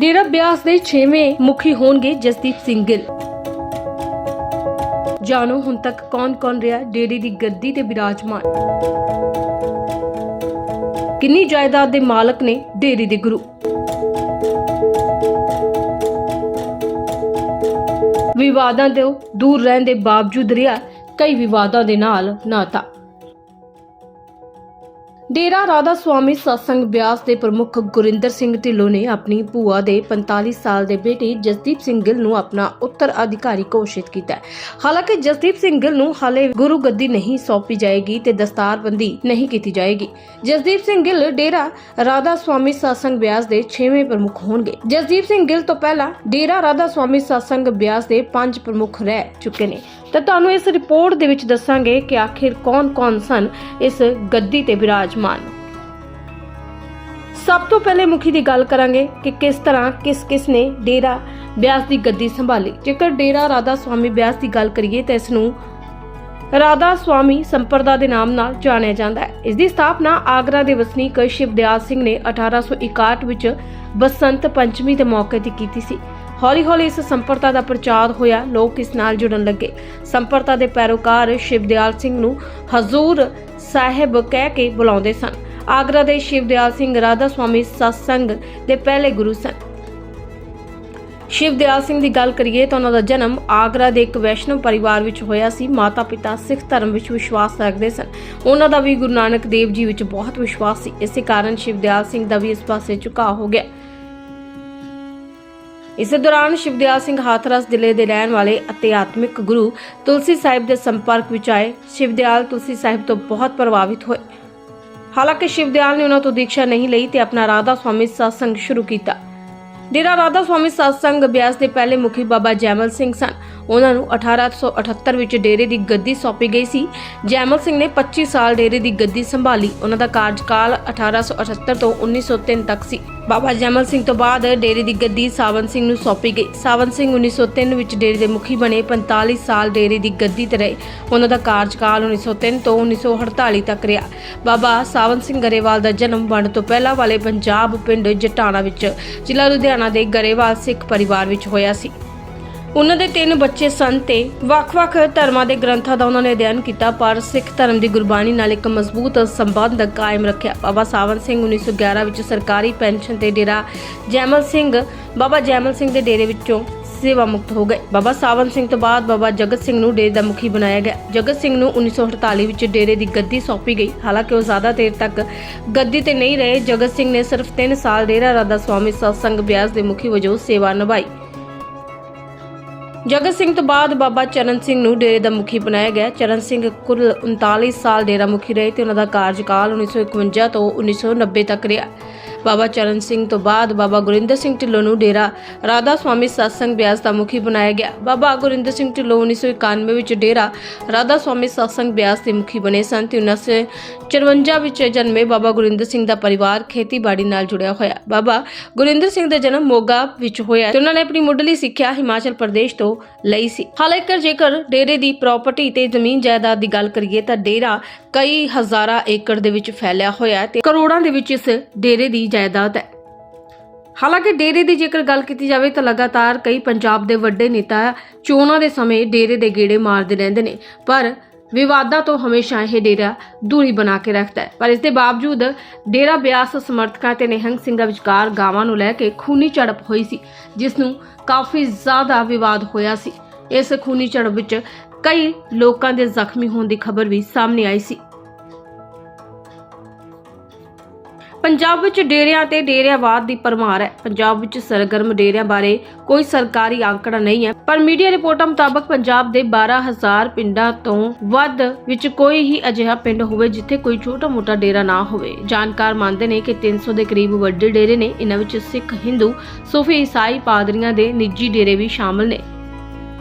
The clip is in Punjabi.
ਡੇਰਾ ਬਿਆਸ ਦੇ 6ਵੇਂ ਮੁਖੀ ਹੋਣਗੇ ਜਸਦੀਪ ਸਿੰਘ ਗਿੱਲ। ਜਾਣੋ ਹੁਣ ਤੱਕ ਕੌਣ-ਕੌਣ ਰਿਹਾ ਡੇਰੇ ਦੀ ਗੱਦੀ ਤੇ ਬਿਰਾਜਮਾਨ। ਕਿੰਨੀ ਜਾਇਦਾਦ ਦੇ ਮਾਲਕ ਨੇ ਡੇਰੇ ਦੇ ਗੁਰੂ। ਵਿਵਾਦਾਂ ਤੋਂ ਦੂਰ ਰਹਿਣ ਦੇ ਬਾਵਜੂਦ ਰਿਹਾ ਕਈ ਵਿਵਾਦਾਂ ਦੇ ਨਾਲ ਨਾਤਾ। ਡੇਰਾ ਰਾਧਾ ਸਵਾਮੀ ਸਤਸੰਗ ਬਿਆਸ ਦੇ ਪ੍ਰਮੁੱਖ ਗੁਰਿੰਦਰ ਸਿੰਘ ਢਿੱਲੋਂ ਨੇ ਆਪਣੀ ਭੂਆ ਦੇ 45 ਸਾਲ ਦੇ ਬੇਟੇ ਜਸਦੀਪ ਸਿੰਘ ਗਿੱਲ ਨੂੰ ਆਪਣਾ ਉੱਤਰ ਅਧਿਕਾਰੀ ਘੋਸ਼ਿਤ ਕੀਤਾ ਹੈ। ਹਾਲਾਂਕਿ ਜਸਦੀਪ ਸਿੰਘ ਗਿੱਲ ਨੂੰ ਹਾਲੇ ਗੁਰੂ ਗੱਦੀ ਨਹੀਂ ਸੌਂਪੀ ਜਾਏਗੀ ਤੇ ਦਸਤਾਰਬੰਦੀ ਨਹੀਂ ਕੀਤੀ ਜਾਏਗੀ। ਜਸਦੀਪ ਸਿੰਘ ਗਿੱਲ ਡੇਰਾ ਰਾਧਾ ਸਵਾਮੀ ਸਤਸੰਗ ਬਿਆਸ ਦੇ 6ਵੇਂ ਪ੍ਰਮੁੱਖ ਹੋਣਗੇ। ਜਸਦੀਪ ਸਿੰਘ ਗਿੱਲ ਤੋਂ ਪਹਿਲਾਂ ਡੇਰਾ ਰਾਧਾ ਸਵਾਮੀ ਸਤਸੰਗ ਬਿਆਸ ਦੇ 5 ਪ੍ਰਮੁੱਖ ਰਹਿ ਚੁੱਕੇ ਨੇ। ਤਾਂ ਤੁਹਾਨੂੰ ਇਸ ਰਿਪੋਰਟ ਦੇ ਵਿੱਚ ਦੱਸਾਂਗੇ ਕਿ ਆਖਿਰ ਕੌਣ-ਕੌਣ ਸਨ ਇਸ ਗੱਦੀ ਤੇ ਬਿਰਾਜਮਾਨ ਸਭ ਤੋਂ ਪਹਿਲੇ ਮੁਖੀ ਦੀ ਗੱਲ ਕਰਾਂਗੇ ਕਿ ਕਿਸ ਤਰ੍ਹਾਂ ਕਿਸ-ਕਿਸ ਨੇ ਡੇਰਾ ਬਿਆਸ ਦੀ ਗੱਦੀ ਸੰਭਾਲੀ। ਜੇਕਰ ਡੇਰਾ ਰਾਧਾ ਸਵਾਮੀ ਬਿਆਸ ਦੀ ਗੱਲ ਕਰੀਏ ਤਾਂ ਇਸ ਨੂੰ ਰਾਧਾ ਸਵਾਮੀ ਸੰਪਰਦਾ ਦੇ ਨਾਮ ਨਾਲ ਜਾਣਿਆ ਜਾਂਦਾ ਹੈ। ਇਸ ਦੀ ਸਥਾਪਨਾ ਆਗਰਾ ਦੇ ਵਸਨੀਕ ਸ਼ਿਵਦਿਆਲ ਸਿੰਘ ਨੇ 1861 ਵਿੱਚ ਬਸੰਤ ਪੰਚਮੀ ਦੇ ਮੌਕੇ ਤੇ ਕੀਤੀ ਸੀ। ਹੌਲੀ-ਹੌਲੀ ਇਸ ਸੰਪਰਦਾ ਦਾ ਪ੍ਰਚਾਰ ਹੋਇਆ, ਲੋਕ ਇਸ ਨਾਲ ਜੁੜਨ ਲੱਗੇ। ਸੰਪਰਦਾ ਦੇ ਪੈਰੋਕਾਰ ਸ਼ਿਵਦਿਆਲ ਸਿੰਘ ਨੂੰ ਹਜ਼ੂਰ ਸਾਹਿਬ ਕਹਿ ਕੇ ਬੁਲਾਉਂਦੇ ਸਨ। ਆਗਰਾ ਦੇ ਸ਼ਿਵਦਿਆਲ ਸਿੰਘ ਰਾਧਾ ਸਵਾਮੀ ਸਤਸੰਗ ਦੇ ਪਹਿਲੇ ਗੁਰੂ ਸਨ। ਸ਼ਿਵਦਿਆਲ ਸਿੰਘ ਦੀ ਗੱਲ ਕਰੀਏ ਤਾਂ ਉਹਨਾਂ ਦਾ ਜਨਮ ਆਗਰਾ ਦੇ ਇੱਕ ਵੈਸ਼ਨਵ ਪਰਿਵਾਰ ਵਿੱਚ ਹੋਇਆ ਸੀ। ਮਾਤਾ-ਪਿਤਾ ਸਿੱਖ ਧਰਮ ਵਿੱਚ ਵਿਸ਼ਵਾਸ ਰੱਖਦੇ ਸਨ। ਉਹਨਾਂ ਦਾ ਵੀ ਗੁਰੂ ਨਾਨਕ ਦੇਵ ਜੀ ਵਿੱਚ ਬਹੁਤ ਵਿਸ਼ਵਾਸ ਸੀ। ਇਸੇ ਕਾਰਨ ਸ਼ਿਵਦਿਆਲ ਸਿੰਘ ਦਾ ਵੀ ਇਸ ਪਾਸੇ ਝੁਕਾਅ ਹੋ ਗਿਆ। ਇਸੇ ਦੌਰਾਨ ਸ਼ਿਵਦਿਆਲ ਸਿੰਘ ਹਾਥਰਸ ਜ਼ਿਲ੍ਹੇ ਦੇ ਰਹਿਣ ਵਾਲੇ ਅਧਿਆਤਮਿਕ ਗੁਰੂ ਤੁਲਸੀ ਸਾਹਿਬ ਦੇ ਸੰਪਰਕ ਵਿੱਚ ਆਏ। ਸ਼ਿਵਦਿਆਲ ਤੁਲਸੀ ਸਾਹਿਬ ਤੋਂ ਬਹੁਤ ਪ੍ਰਭਾਵਿਤ ਹੋਏ। ਹਾਲਾਂਕਿ ਸ਼ਿਵਦਿਆਲ ਨੇ ਉਹਨਾਂ ਤੋਂ ਦੀਕਸ਼ਾ ਨਹੀਂ ਲਈ ਤੇ ਆਪਣਾ ਰਾਧਾ ਸਵਾਮੀ ਸਤਸੰਗ ਸ਼ੁਰੂ ਕੀਤਾ। ਡੇਰਾ ਰਾਧਾ ਸਵਾਮੀ ਸਤਸੰਗ ਬਿਆਸ ਦੇ ਪਹਿਲੇ ਮੁਖੀ ਬਾਬਾ ਜੈਮਲ ਸਿੰਘ ਸਨ। ਉਹਨਾਂ ਨੂੰ 1878 ਵਿੱਚ ਡੇਰੇ ਦੀ ਗੱਦੀ ਸੌਂਪੀ ਗਈ ਸੀ। ਜੈਮਲ ਸਿੰਘ ਨੇ 25 ਸਾਲ ਡੇਰੇ ਦੀ ਗੱਦੀ ਸੰਭਾਲੀ। ਉਹਨਾਂ ਦਾ ਕਾਰਜਕਾਲ 1878 ਤੋਂ 1903 ਤੱਕ ਸੀ। ਬਾਬਾ ਜੈਮਲ ਸਿੰਘ ਤੋਂ ਬਾਅਦ ਡੇਰੇ ਦੀ ਗੱਦੀ ਸਾਵਨ ਸਿੰਘ ਨੂੰ ਸੌਂਪੀ ਗਈ। ਸਾਵਨ ਸਿੰਘ 1903 ਵਿੱਚ ਡੇਰੇ ਦੇ ਮੁਖੀ ਬਣੇ। 45 ਸਾਲ ਡੇਰੇ ਦੀ ਗੱਦੀ ਤੇ ਰਹੇ। ਉਹਨਾਂ ਦਾ ਕਾਰਜਕਾਲ 1903 ਤੋਂ 1948 ਤੱਕ ਰਿਹਾ। ਬਾਬਾ ਸਾਵਨ ਸਿੰਘ ਗਰੇਵਾਲ ਦਾ ਜਨਮ ਵੰਡ ਤੋਂ ਪਹਿਲਾਂ ਵਾਲੇ ਪੰਜਾਬ ਪਿੰਡ ਜਟਾਣਾ ਵਿੱਚ, ਜ਼ਿਲ੍ਹਾ ਲੁਧਿਆਣਾ ਦੇ ਗਰੇਵਾਲ ਸਿੱਖ ਪਰਿਵਾਰ ਵਿੱਚ ਹੋਇਆ ਸੀ। ਉਹਨਾਂ ਦੇ ਤਿੰਨ ਬੱਚੇ ਸਨ ਤੇ ਵੱਖ-ਵੱਖ ਧਰਮਾਂ ਦੇ ਗ੍ਰੰਥਾਂ ਦਾ ਉਹਨਾਂ ਨੇ ਅਧਿਐਨ ਕੀਤਾ, ਪਰ ਸਿੱਖ ਧਰਮ ਦੀ ਗੁਰਬਾਣੀ ਨਾਲ ਇੱਕ ਮਜ਼ਬੂਤ ਸੰਬੰਧ ਕਾਇਮ ਰੱਖਿਆ। ਬਾਬਾ ਸਾਵਨ ਸਿੰਘ 1911 ਵਿੱਚ ਸਰਕਾਰੀ ਪੈਨਸ਼ਨ ਤੇ ਡੇਰਾ ਜੈਮਲ ਸਿੰਘ, ਬਾਬਾ ਜੈਮਲ ਸਿੰਘ ਦੇ ਡੇਰੇ ਵਿੱਚੋਂ ਸੇਵਾ ਮੁਕਤ ਹੋ ਗਏ। ਬਾਬਾ ਸਾਵਨ ਸਿੰਘ ਤੋਂ ਬਾਅਦ ਬਾਬਾ ਜਗਤ ਸਿੰਘ ਨੂੰ ਡੇਰੇ ਦਾ ਮੁਖੀ ਬਣਾਇਆ ਗਿਆ। ਜਗਤ ਸਿੰਘ ਨੂੰ 1948 ਵਿੱਚ ਡੇਰੇ ਦੀ ਗੱਦੀ ਸੌਂਪੀ ਗਈ। ਹਾਲਾਂਕਿ ਉਹ ਜ਼ਿਆਦਾ ਦੇਰ ਤੱਕ ਗੱਦੀ ਤੇ ਨਹੀਂ ਰਹੇ, ਜਗਤ ਸਿੰਘ ਨੇ ਸਿਰਫ 3 ਸਾਲ ਡੇਰਾ ਰਾਧਾ ਸਵਾਮੀ ਸਤਸੰਗ ਬਿਆਸ ਦੇ ਮੁਖੀ ਵਜੋਂ ਸੇਵਾ ਨਿਭਾਈ। ਜਗਤ ਸਿੰਘ ਤੋਂ ਬਾਅਦ ਬਾਬਾ ਚਰਨ ਸਿੰਘ ਨੂੰ ਡੇਰੇ ਦਾ ਮੁਖੀ ਬਣਾਇਆ ਗਿਆ। ਚਰਨ ਸਿੰਘ ਕੁੱਲ 39 ਸਾਲ ਡੇਰਾ ਮੁਖੀ ਰਹੇ ਤੇ ਉਹਨਾਂ ਦਾ ਕਾਰਜਕਾਲ 1951 ਤੋਂ 1990 ਤੱਕ ਰਿਹਾ। ਬਾਬਾ ਚਰਨ ਸਿੰਘ ਤੋਂ ਬਾਅਦ ਬਾਬਾ ਗੁਰਿੰਦਰ ਸਿੰਘ ਢਿੱਲੋਂ ਨੂੰ ਡੇਰਾ ਰਾਧਾ ਸਵਾਮੀ ਸਤਸੰਗ ਬਿਆਸ ਦਾ ਮੁਖੀ ਬਣਾਇਆ ਗਿਆ। ਬਾਬਾ ਗੁਰਿੰਦਰ ਸਿੰਘ ਢਿੱਲੋਂ 1991 ਵਿੱਚ ਡੇਰਾ ਰਾਧਾ ਸਵਾਮੀ ਸਤਸੰਗ ਬਿਆਸ ਦੇ ਮੁਖੀ ਬਣੇ ਸਨ ਤੇ 1954 ਵਿੱਚ ਜਨਮੇ ਬਾਬਾ ਗੁਰਿੰਦਰ ਸਿੰਘ ਦਾ ਪਰਿਵਾਰ ਖੇਤੀਬਾੜੀ ਨਾਲ ਜੁੜਿਆ ਹੋਇਆ। ਬਾਬਾ ਗੁਰਿੰਦਰ ਸਿੰਘ ਦਾ ਜਨਮ ਮੋਗਾ ਵਿੱਚ ਹੋਇਆ ਤੇ ਉਹਨਾਂ ਨੇ ਆਪਣੀ ਮੁੱਢਲੀ ਸਿੱਖਿਆ ਹਿਮਾਚਲ ਪ੍ਰਦੇਸ਼ ਤੋਂ ਲਈ ਸੀ। ਹਾਲਾਂਕਿ ਜੇਕਰ ਡੇਰੇ ਦੀ ਪ੍ਰਾਪਰਟੀ ਤੇ ਜ਼ਮੀਨ ਜਾਇਦਾਦ ਦੀ ਗੱਲ ਕਰੀਏ ਤਾਂ ਡੇਰਾ ਕਈ ਹਜ਼ਾਰਾਂ ਏਕੜ ਦੇ ਵਿੱਚ ਫੈਲਿਆ ਹੋਇਆ ਤੇ ਕਰੋੜਾਂ ਦੇ ਵਿੱਚ ਇਸ ਡੇਰੇ ਦੀ ਜਾਇਦਾਦ ਹੈ। ਹਾਲਾਂਕਿ ਡੇਰੇ ਦੀ ਜੇਕਰ ਗੱਲ ਕੀਤੀ ਜਾਵੇ ਤਾਂ ਲਗਾਤਾਰ ਕਈ ਪੰਜਾਬ ਦੇ ਵੱਡੇ ਨੇਤਾ ਚੋਣਾਂ ਦੇ ਸਮੇਂ ਡੇਰੇ ਦੇ ਗੇੜੇ ਮਾਰਦੇ ਰਹਿੰਦੇ ਨੇ, ਪਰ ਵਿਵਾਦਾਂ ਤੋਂ ਹਮੇਸ਼ਾ ਇਹ ਡੇਰਾ ਦੂਰੀ ਬਣਾ ਕੇ ਰੱਖਦਾ ਹੈ। ਪਰ ਇਸ ਦੇ ਬਾਵਜੂਦ ਡੇਰਾ ਬਿਆਸ ਸਮਰਥਕਾਂ ਤੇ ਨਿਹੰਗ ਸਿੰਘਾਂ ਵਿਚਕਾਰ ਗਾਵਾਂ ਨੂੰ ਲੈ ਕੇ ਖੂਨੀ ਝੜਪ ਹੋਈ ਸੀ, ਜਿਸ ਨੂੰ ਕਾਫੀ ਜ਼ਿਆਦਾ ਵਿਵਾਦ ਹੋਇਆ ਸੀ। ਇਸ ਖੂਨੀ ਝੜਪ ਵਿੱਚ ਕਈ ਲੋਕਾਂ ਦੇ ਜ਼ਖਮੀ ਹੋਣ ਦੀ ਖਬਰ ਵੀ ਸਾਹਮਣੇ ਆਈ ਸੀ। ਪੰਜਾਬ ਵਿੱਚ ਡੇਰਿਆਂ ਤੇ ਡੇਰਿਆਵਾਦ ਦੀ ਪਰਮਾਰ ਹੈ। ਪੰਜਾਬ ਵਿੱਚ ਸਰਗਰਮ ਡੇਰਿਆਂ ਬਾਰੇ ਕੋਈ ਸਰਕਾਰੀ ਆંકੜਾ ਨਹੀਂ ਹੈ, ਪਰ ਮੀਡੀਆ ਰਿਪੋਰਟਾਂ ਮੁਤਾਬਕ ਪੰਜਾਬ ਦੇ 12000 ਪਿੰਡਾਂ ਤੋਂ ਵੱਧ ਵਿੱਚ ਕੋਈ ਹੀ ਅਜਿਹਾ ਪਿੰਡ ਹੋਵੇ ਜਿੱਥੇ ਕੋਈ ਛੋਟਾ-ਮੋਟਾ ਡੇਰਾ ਨਾ ਹੋਵੇ। ਜਾਣਕਾਰ ਮੰਨਦੇ ਨੇ ਕਿ 300 ਦੇ ਕਰੀਬ ਵੱਡੇ ਡੇਰੇ ਨੇ। ਇਹਨਾਂ ਵਿੱਚ ਸਿੱਖ, ਹਿੰਦੂ, ਸੂਫੀ, ਈਸਾਈ ਪਾਦਰੀਆਂ ਦੇ ਨਿੱਜੀ ਡੇਰੇ ਵੀ ਸ਼ਾਮਲ ਨੇ।